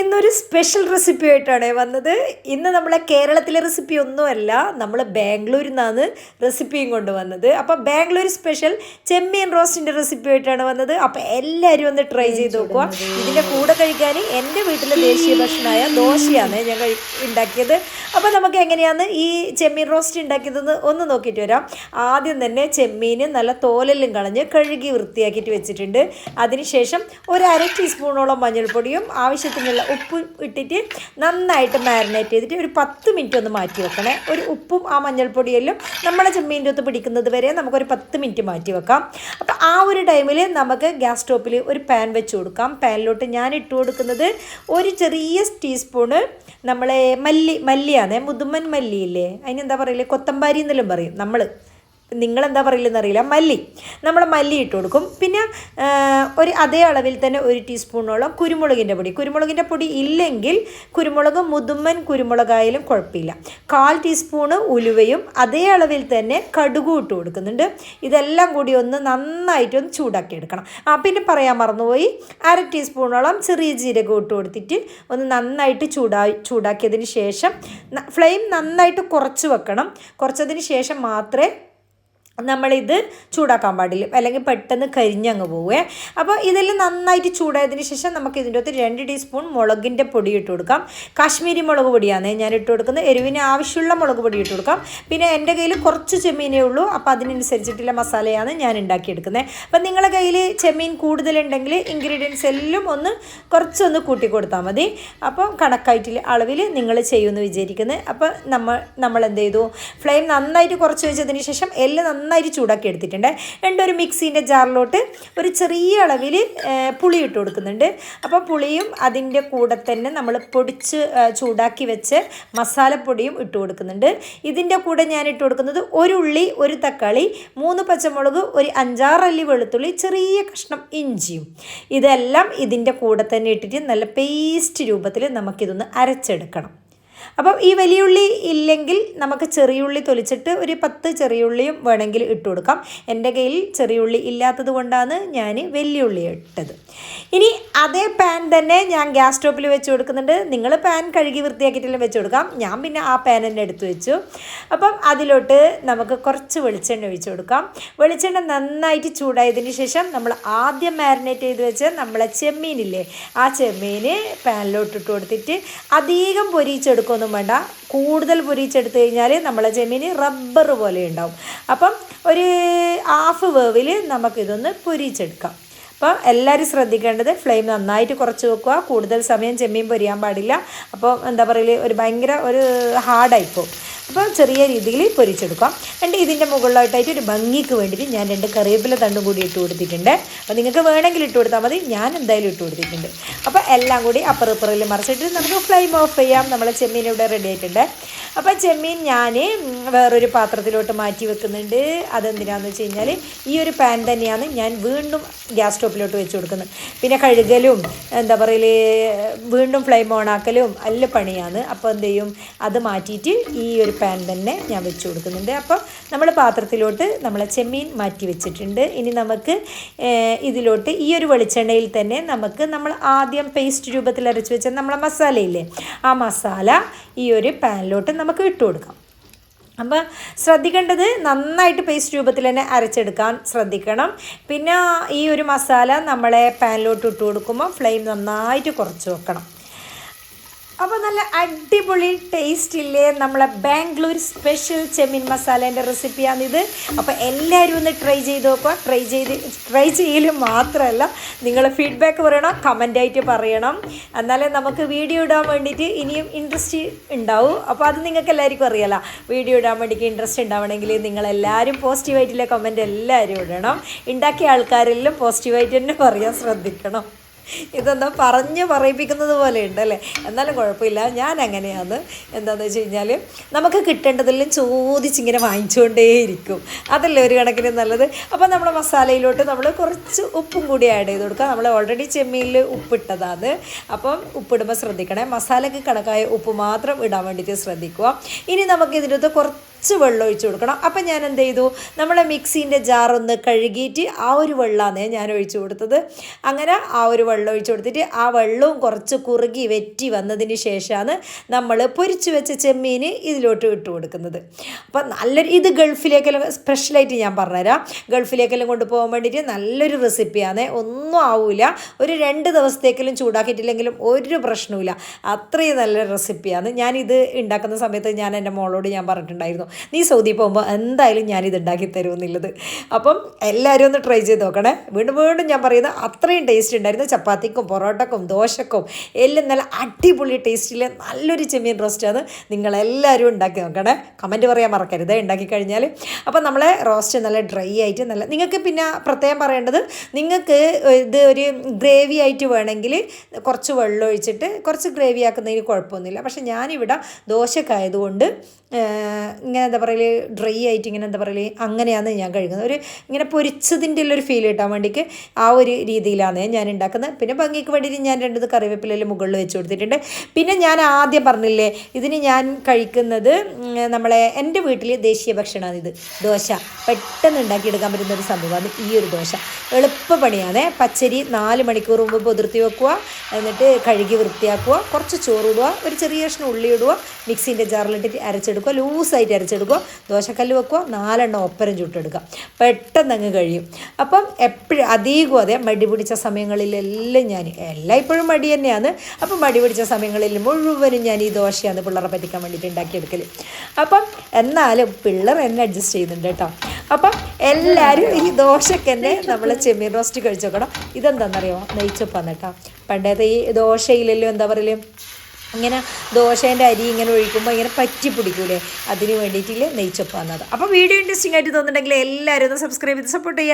ഇന്നൊരു special recipe ആയിട്ടാണ് വന്നത്. ഇന്ന് നമ്മളെ കേരളത്തിലെ റെസിപ്പി ഒന്നുമല്ല നമ്മൾ ബാംഗ്ലൂരിൽ നിന്നാണ് റെസിപ്പിയും കൊണ്ടുവന്നത് അപ്പോൾ ബാംഗ്ലൂർ സ്പെഷ്യൽ ചെമ്മീൻ റോസ്റ്റിന്റെ റെസിപ്പി ആയിട്ടാണ് വന്നത്. അപ്പോൾ എല്ലാവരും ഒന്ന് ട്രൈ ചെയ്ത് നോക്കുക. ഇതിന്റെ കൂടെ കഴിക്കാൻ എന്റെ വീട്ടിലെ ദേശീയ ഭക്ഷണമായ ദോശയാണ് ഞാൻ കഴി ഉണ്ടാക്കിയത്. അപ്പോൾ നമുക്ക് എങ്ങനെയാണ് ഈ ചെമ്മീൻ റോസ്റ്റ് ഉണ്ടാക്കിയതെന്ന് ഒന്ന് നോക്കിയിട്ട് വരാം. ആദ്യം തന്നെ ചെമ്മീൻ നല്ല തോലെല്ലാം കളഞ്ഞ് കഴുകി വൃത്തിയാക്കിയിട്ട് വെച്ചിട്ടുണ്ട്. അതിനുശേഷം ഒരു അര ടീസ്പൂണോളം മഞ്ഞൾപ്പൊടിയും ആവശ്യത്തിനുള്ള ഉപ്പും ഇട്ടിട്ട് നന്നായിട്ട് മാരിനേറ്റ് ചെയ്തിട്ട് ഒരു പത്ത് മിനിറ്റ് ഒന്ന് മാറ്റി വെക്കണേ. ഒരു ഉപ്പും ആ മഞ്ഞൾപ്പൊടിയെല്ലാം നമ്മളെ ചെമ്മീന്റെ ഒത്ത് പിടിക്കുന്നത് വരെ നമുക്കൊരു പത്ത് മിനിറ്റ് മാറ്റി വെക്കാം. അപ്പോൾ ആ ഒരു ടൈമിൽ നമുക്ക് ഗ്യാസ് സ്റ്റോപ്പിൽ ഒരു പാൻ വെച്ച് കൊടുക്കാം. പാനിലോട്ട് ഞാൻ ഇട്ട് കൊടുക്കുന്നത് ഒരു ചെറിയ ടീസ്പൂണ് നമ്മളെ മല്ലി മല്ലിയാണ് മുതുമൻ മല്ലിയില്ലേ അതിനെന്താ പറയില്ലേ കൊത്തമ്പാരി എന്നെല്ലാം പറയും നമ്മൾ നിങ്ങളെന്താ പറയില്ലെന്ന് അറിയില്ല മല്ലി. നമ്മൾ മല്ലി ഇട്ട് കൊടുക്കും. പിന്നെ ഒരു അതേ അളവിൽ തന്നെ ഒരു ടീസ്പൂണോളം കുരുമുളകിന്റെ പൊടി. കുരുമുളകിന്റെ പൊടി ഇല്ലെങ്കിൽ കുരുമുളക് മുതുമ്മൻ കുരുമുളകായാലും കുഴപ്പമില്ല. കാൽ ടീസ്പൂണ് ഉലുവയും അതേ അളവിൽ തന്നെ കടുകും ഇട്ട് കൊടുക്കുന്നുണ്ട്. ഇതെല്ലാം കൂടി ഒന്ന് നന്നായിട്ട് ഒന്ന് ചൂടാക്കി എടുക്കണം. ആ പിന്നെ പറയാൻ മറന്നുപോയി. അര ടീസ്പൂണോളം ചെറിയ ജീരകം ഇട്ട് കൊടുത്തിട്ട് ഒന്ന് നന്നായിട്ട് ചൂടാ ചൂടാക്കിയതിന് ശേഷം ഫ്ലെയിം നന്നായിട്ട് കുറച്ച് വെക്കണം. കുറച്ചതിന് ശേഷം മാത്രമേ നമ്മളിത് ചൂടാക്കാൻ പാടില്ല. അല്ലെങ്കിൽ പെട്ടെന്ന് കരിഞ്ഞങ്ങ് പോവേ. അപ്പോൾ ഇതെല്ലാം നന്നായിട്ട് ചൂടായതിന് ശേഷം നമുക്ക് ഇതിന്റെ അകത്ത് രണ്ട് ടീസ്പൂൺ മുളകിന്റെ പൊടി ഇട്ട് കൊടുക്കാം. കാശ്മീരി മുളക് പൊടിയാണ് ഞാൻ ഇട്ട് കൊടുക്കുന്നത്. എരിവിന് ആവശ്യമുള്ള മുളക് പൊടി ഇട്ട് കൊടുക്കാം. പിന്നെ എന്റെ കയ്യിൽ കുറച്ച് ചെമ്മീനേ ഉള്ളൂ. അപ്പോൾ അതിനനുസരിച്ചിട്ടുള്ള മസാലയാണ് ഞാൻ ഉണ്ടാക്കിയെടുക്കുന്നത്. അപ്പം നിങ്ങളുടെ കയ്യിൽ ചെമ്മീൻ കൂടുതലുണ്ടെങ്കിൽ ഇൻഗ്രീഡിയൻസ് എല്ലാം ഒന്ന് കുറച്ചൊന്ന് കൂട്ടി കൊടുത്താൽ മതി. അപ്പോൾ കണക്കായിട്ടുള്ള അളവിൽ നിങ്ങൾ ചെയ്യുമെന്ന് വിചാരിക്കുന്നത് അപ്പോൾ നമ്മൾ നമ്മൾ എന്ത് ചെയ്തു? ഫ്ലെയിം നന്നായിട്ട് കുറച്ച് വെച്ചതിന് ശേഷം എല്ലാം നന്നായിട്ട് ചൂടാക്കി എടുത്തിട്ടുണ്ട് രണ്ട് ഒരു മിക്സീന്റെ ജാറിലോട്ട് ഒരു ചെറിയ അളവിൽ പുളി ഇട്ട് കൊടുക്കുന്നുണ്ട്. അപ്പോൾ പുളിയും അതിന്റെ കൂടെ തന്നെ നമ്മൾ പൊടിച്ച് ചൂടാക്കി വെച്ച് മസാലപ്പൊടിയും ഇട്ട് കൊടുക്കുന്നുണ്ട്. ഇതിന്റെ കൂടെ ഞാൻ ഇട്ട് കൊടുക്കുന്നത് ഒരു ഉള്ളി ഒരു തക്കാളി മൂന്ന് പച്ചമുളക് ഒരു അഞ്ചാറല്ലി വെളുത്തുള്ളി ചെറിയ കഷ്ണം ഇഞ്ചിയും. ഇതെല്ലാം ഇതിന്റെ കൂടെ തന്നെ ഇട്ടിട്ട് നല്ല പേസ്റ്റ് രൂപത്തിൽ നമുക്കിതൊന്ന് അരച്ചെടുക്കണം. അപ്പം ഈ വലിയ ഉള്ളി ഇല്ലെങ്കിൽ നമുക്ക് ചെറിയുള്ളി തൊലിച്ചിട്ട് ഒരു പത്ത് ചെറിയുള്ളിയും വേണമെങ്കിൽ ഇട്ട് കൊടുക്കാം. എന്റെ കയ്യിൽ ചെറിയുള്ളി ഇല്ലാത്തത് കൊണ്ടാണ് ഞാൻ വലിയുള്ളി ഇട്ടത്. ഇനി അതേ പാൻ തന്നെ ഞാൻ ഗ്യാസ് സ്റ്റോപ്പിൽ വെച്ച് കൊടുക്കുന്നുണ്ട്. നിങ്ങൾ പാൻ കഴുകി വൃത്തിയാക്കിയിട്ടെല്ലാം വെച്ച് കൊടുക്കാം. ഞാൻ പിന്നെ ആ പാൻ തന്നെ എടുത്ത് വെച്ചു. അപ്പം അതിലോട്ട് നമുക്ക് കുറച്ച് വെളിച്ചെണ്ണ ഒഴിച്ച് കൊടുക്കാം. വെളിച്ചെണ്ണ നന്നായിട്ട് ചൂടായതിന് ശേഷം നമ്മൾ ആദ്യം മാരിനേറ്റ് ചെയ്ത് വെച്ച് നമ്മളെ ചെമ്മീനില്ലേ ആ ചെമ്മീന് പാനിലോട്ട് ഇട്ട് കൊടുത്തിട്ട് അധികം പൊരിച്ചെടുക്കൊന്നും വേണ്ട. കൂടുതൽ പൊരിച്ചെടുത്ത് കഴിഞ്ഞാൽ നമ്മളെ ജമീന് റബ്ബർ പോലെ ഉണ്ടാവും. അപ്പം ഒരു ഹാഫ് വേവിൽ നമുക്കിതൊന്ന് പൊരിച്ചെടുക്കാം. അപ്പോൾ എല്ലാവരും ശ്രദ്ധിക്കേണ്ടത് ഫ്ലെയിം നന്നായിട്ട് കുറച്ച് വെക്കുക. കൂടുതൽ സമയം ചെമ്മീൻ പൊരിയാൻ പാടില്ല. അപ്പോൾ എന്താ പറയുക ഒരു ഭയങ്കര ഒരു ഹാർഡായിപ്പോൾ അപ്പോൾ ചെറിയ രീതിയിൽ പൊരിച്ചെടുക്കാം. രണ്ട് ഇതിന്റെ മുകളിലായിട്ടായിട്ട് ഒരു ഭംഗിക്ക് വേണ്ടിയിട്ട് ഞാൻ രണ്ട് കറിവേപ്പില തണ്ടും കൂടി ഇട്ട് കൊടുത്തിട്ടുണ്ട്. അപ്പോൾ നിങ്ങൾക്ക് വേണമെങ്കിൽ ഇട്ട് കൊടുത്താൽ മതി. ഞാൻ എന്തായാലും ഇട്ട് കൊടുത്തിട്ടുണ്ട്. അപ്പോൾ എല്ലാം കൂടി അപ്പുറപ്പുറയിൽ മറിച്ചിട്ട് നമുക്ക് ഫ്ലെയിം ഓഫ് ചെയ്യാം. നമ്മളെ ചെമ്മീൻ ഇവിടെ റെഡി ആയിട്ടുണ്ട്. അപ്പോൾ ചെമ്മീൻ ഞാൻ വേറൊരു പാത്രത്തിലോട്ട് മാറ്റി വെക്കുന്നുണ്ട്. അതെന്തിനാണെന്ന് വെച്ച് കഴിഞ്ഞാൽ ഈ ഒരു പാൻ തന്നെയാണ് ഞാൻ വീണ്ടും ഗ്യാസ് സ്റ്റോപ്പിലോട്ട് വെച്ച് കൊടുക്കുന്നത്. പിന്നെ കഴുകലും എന്താ പറയൽ വീണ്ടും ഫ്ലെയിം ഓൺ ആക്കലും നല്ല പണിയാണ്. അപ്പോൾ എന്ത് ചെയ്യും? അത് മാറ്റിയിട്ട് ഈ ഒരു പാൻ തന്നെ ഞാൻ വെച്ച് കൊടുക്കുന്നുണ്ട്. അപ്പോൾ നമ്മൾ പാത്രത്തിലോട്ട് നമ്മളെ ചെമ്മീൻ മാറ്റി വെച്ചിട്ടുണ്ട്. ഇനി നമുക്ക് ഇതിലോട്ട് ഈ ഒരു വെളിച്ചെണ്ണയിൽ തന്നെ നമുക്ക് നമ്മൾ ആദ്യം പേസ്റ്റ് രൂപത്തിൽ അരച്ച് വെച്ച നമ്മളെ മസാലയില്ലേ? ആ മസാല ഈ ഒരു പാനിലോട്ട് നമുക്ക് ഇട്ട് കൊടുക്കാം. അപ്പോൾ ശ്രദ്ധിക്കേണ്ടത് നന്നായിട്ട് പേസ്റ്റ് രൂപത്തിൽ തന്നെ അരച്ചെടുക്കാൻ ശ്രദ്ധിക്കണം. പിന്നെ ഈ ഒരു മസാല നമ്മളെ പാനിലോട്ട് ഇട്ട് കൊടുക്കുമ്പോൾ ഫ്ലെയിം നന്നായിട്ട് കുറച്ച് വെക്കണം. അപ്പോൾ നല്ല അടിപൊളി ടേസ്റ്റ് ഇല്ലേ നമ്മളെ ബാംഗ്ലൂർ സ്പെഷ്യൽ ചെമ്മീൻ മസാലേന്റെ റെസിപ്പിയാണിത് അപ്പോൾ എല്ലാവരും ഒന്ന് ട്രൈ ചെയ്ത് നോക്കുക. ട്രൈ ചെയ്ത് ട്രൈ ചെയ്യൽ മാത്രമല്ല നിങ്ങൾ ഫീഡ്ബാക്ക് പറയണം കമന്റായിട്ട് പറയണം. എന്നാലേ നമുക്ക് വീഡിയോ ഇടാൻ വേണ്ടിയിട്ട് ഇനിയും ഇൻട്രസ്റ്റ് ഉണ്ടാവും. അപ്പോൾ അത് നിങ്ങൾക്ക് എല്ലാവർക്കും അറിയാലോ. വീഡിയോ ഇടാൻ വേണ്ടിയിട്ട് ഇൻട്രസ്റ്റ് ഉണ്ടാവണമെങ്കിൽ നിങ്ങളെല്ലാവരും പോസിറ്റീവായിട്ടുള്ള കമന്റ് എല്ലാവരും ഇടണം. ഉണ്ടാക്കിയ ആൾക്കാരെല്ലാം പോസിറ്റീവായിട്ട് തന്നെ പറയാൻ ശ്രദ്ധിക്കണം. ഇതെന്താ പറഞ്ഞ് പറയിപ്പിക്കുന്നത് പോലെ ഉണ്ടല്ലേ എന്നാലും കുഴപ്പമില്ല. ഞാൻ അങ്ങനെയാണ്. എന്താണെന്ന് വെച്ച് കഴിഞ്ഞാൽ നമുക്ക് കിട്ടേണ്ടതെല്ലാം ചോദിച്ചിങ്ങനെ വാങ്ങിച്ചുകൊണ്ടേയിരിക്കും അതല്ലേ ഒരു കണക്കിന് നല്ലത്. അപ്പോൾ നമ്മൾ മസാലയിലോട്ട് നമ്മൾ കുറച്ച് ഉപ്പും കൂടി ആഡ് ചെയ്ത് കൊടുക്കുക നമ്മൾ ഓൾറെഡി ചെമ്മീനിൽ ഉപ്പിട്ടതാണ്. അപ്പം ഉപ്പിടുമ്പോൾ ശ്രദ്ധിക്കണേ. മസാലയ്ക്ക് കണക്കായ ഉപ്പ് മാത്രം ഇടാൻ വേണ്ടിയിട്ട് ശ്രദ്ധിക്കുക. ഇനി നമുക്ക് ഇതിനകത്ത് കുറച്ച് കുറച്ച് വെള്ളം ഒഴിച്ച് കൊടുക്കണം. അപ്പം ഞാൻ എന്ത് ചെയ്തു? നമ്മളെ മിക്സീന്റെ ജാറൊന്ന് കഴുകിയിട്ട് ആ ഒരു വെള്ളമാണ് ഞാൻ ഒഴിച്ചു കൊടുത്തത്. അങ്ങനെ ആ ഒരു വെള്ളം ഒഴിച്ചു കൊടുത്തിട്ട് ആ വെള്ളവും കുറച്ച് കുറുകി വെറ്റി വന്നതിന് ശേഷമാണ് നമ്മൾ പൊരിച്ചു വെച്ച ചെമ്മീൻ ഇതിലോട്ട് ഇട്ട് കൊടുക്കുന്നത്. അപ്പം നല്ലൊരു ഇത് ഗൾഫിലേക്കെല്ലാം സ്പെഷ്യലായിട്ട് ഞാൻ പറഞ്ഞുതരാം. ഗൾഫിലേക്കെല്ലാം കൊണ്ടുപോകാൻ വേണ്ടിയിട്ട് നല്ലൊരു റെസിപ്പിയാണ്. ഒന്നും ആവില്ല ഒരു രണ്ട് ദിവസത്തേക്കെങ്കിലും ചൂടാക്കിയിട്ടില്ലെങ്കിലും ഒരു പ്രശ്നവുമില്ല. അത്രയും നല്ല റെസിപ്പിയാണ്. ഞാനിത് ഉണ്ടാക്കുന്ന സമയത്ത് ഞാൻ എന്റെ മോളോട് ഞാൻ പറഞ്ഞിട്ടുണ്ടായിരുന്നു. നീ സൗദി പോകുമ്പോൾ എന്തായാലും ഞാനിത് ഉണ്ടാക്കി തരുമെന്നുള്ളത് അപ്പം എല്ലാവരും ഒന്ന് ട്രൈ ചെയ്ത് നോക്കണേ. വീണ്ടും വീണ്ടും ഞാൻ പറയുന്നത് അത്രയും ടേസ്റ്റ് ഉണ്ടായിരുന്നു. ചപ്പാത്തിക്കും പൊറോട്ടക്കും ദോശക്കും എല്ലാം നല്ല അടിപൊളി ടേസ്റ്റിൽ നല്ലൊരു ചെമ്മീൻ റോസ്റ്റാണ് നിങ്ങളെല്ലാവരും ഉണ്ടാക്കി നോക്കണേ. കമന്റ് പറയാൻ മറക്കരുത്. ഉണ്ടാക്കി കഴിഞ്ഞാൽ അപ്പം നമ്മളെ റോസ്റ്റ് നല്ല ഡ്രൈ ആയിട്ട് നല്ല നിങ്ങൾക്ക് പിന്നെ പ്രത്യേകം പറയേണ്ടത് നിങ്ങൾക്ക് ഇത് ഒരു ഗ്രേവി ആയിട്ട് വേണമെങ്കിൽ കുറച്ച് വെള്ളം ഒഴിച്ചിട്ട് കുറച്ച് ഗ്രേവി ആക്കുന്നതിന് കുഴപ്പമൊന്നുമില്ല. പക്ഷെ ഞാനിവിടെ ദോശക്കായതുകൊണ്ട് ഇങ്ങനെ എന്താ പറയൽ ഡ്രൈ ആയിട്ട് ഇങ്ങനെ എന്താ പറയൽ അങ്ങനെയാണ് ഞാൻ കഴിക്കുന്നത് ഒരു ഇങ്ങനെ പൊരിച്ചതിന്റെ ഉള്ളൊരു ഫീൽ കിട്ടാൻ വേണ്ടിക്ക് ആ ഒരു രീതിയിലാണ് ഞാൻ ഉണ്ടാക്കുന്നത്. പിന്നെ ഭംഗിക്ക് വേണ്ടിയിട്ട് ഞാൻ രണ്ടത് കറിവേപ്പിലയിൽ മുകളിൽ വെച്ച് കൊടുത്തിട്ടുണ്ട്. പിന്നെ ഞാൻ ആദ്യം പറഞ്ഞില്ലേ ഇതിന് ഞാൻ കഴിക്കുന്നത് നമ്മളെ എന്റെ വീട്ടിൽ ദേശീയ ഭക്ഷണമാണ് ഇത്. ദോശ. പെട്ടെന്ന് ഉണ്ടാക്കിയെടുക്കാൻ പറ്റുന്ന ഒരു സംഭവമാണ് ഈ ഒരു ദോശ. എളുപ്പ പണിയാണ് പച്ചരി നാല് മണിക്കൂർ മുമ്പ് പൊതിർത്തി വെക്കുക. എന്നിട്ട് കഴുകി വൃത്തിയാക്കുക. കുറച്ച് ചോറ് ഇടുക. ഒരു ചെറിയ കഷ്ണം ഉള്ളി ഇടുക. മിക്സിന്റെ ജാറിലിട്ടിട്ട് അരച്ചെടുക്കുക. ലൂസായിട്ട് അരച്ചെടുക്കുക. ദോശക്കല്ല് വെക്കുക നാലെണ്ണം ഒപ്പരം ചുട്ടെടുക്കുക. പെട്ടെന്ന് അങ്ങ് കഴിയും. അപ്പം എപ്പോഴും അധികവും അതെ മടി പിടിച്ച സമയങ്ങളിലെല്ലാം ഞാൻ എല്ലാം ഇപ്പോഴും മടി തന്നെയാണ്. അപ്പം മടി പിടിച്ച സമയങ്ങളിൽ മുഴുവനും ഞാൻ ഈ ദോശയാണ് പിള്ളേരെ പറ്റിക്കാൻ വേണ്ടിയിട്ട് ഉണ്ടാക്കിയെടുക്കൽ അപ്പം എന്നാലും പിള്ളേർ എന്നെ അഡ്ജസ്റ്റ് ചെയ്യുന്നുണ്ട് കേട്ടോ. അപ്പം എല്ലാവരും ഈ ദോശയ്ക്ക് തന്നെ നമ്മൾ ചെമ്മീൻ റോസ്റ്റ് കഴിച്ചു നോക്കണം ഇതെന്താണെന്നറിയോ നെയ്ച്ചപ്പാന്ന് കേട്ടോ. പണ്ടത്തെ ഈ ദോശയിലെല്ലാം എന്താ പറയൽ? ഇങ്ങനെ ദോശേന്റെ അരി ഇങ്ങനെ ഒഴിക്കുമ്പോൾ ഇങ്ങനെ പറ്റി പിടിക്കൂലേ? അതിന് വേണ്ടിയിട്ടില്ല നെയ്ച്ചപ്പാന്നത് അപ്പോൾ വീഡിയോ ഇൻട്രസ്റ്റിംഗ് ആയിട്ട് തോന്നുന്നുണ്ടെങ്കിൽ എല്ലാവരും ഒന്ന് സബ്സ്ക്രൈബ് ചെയ്ത് സപ്പോർട്ട് ചെയ്യുക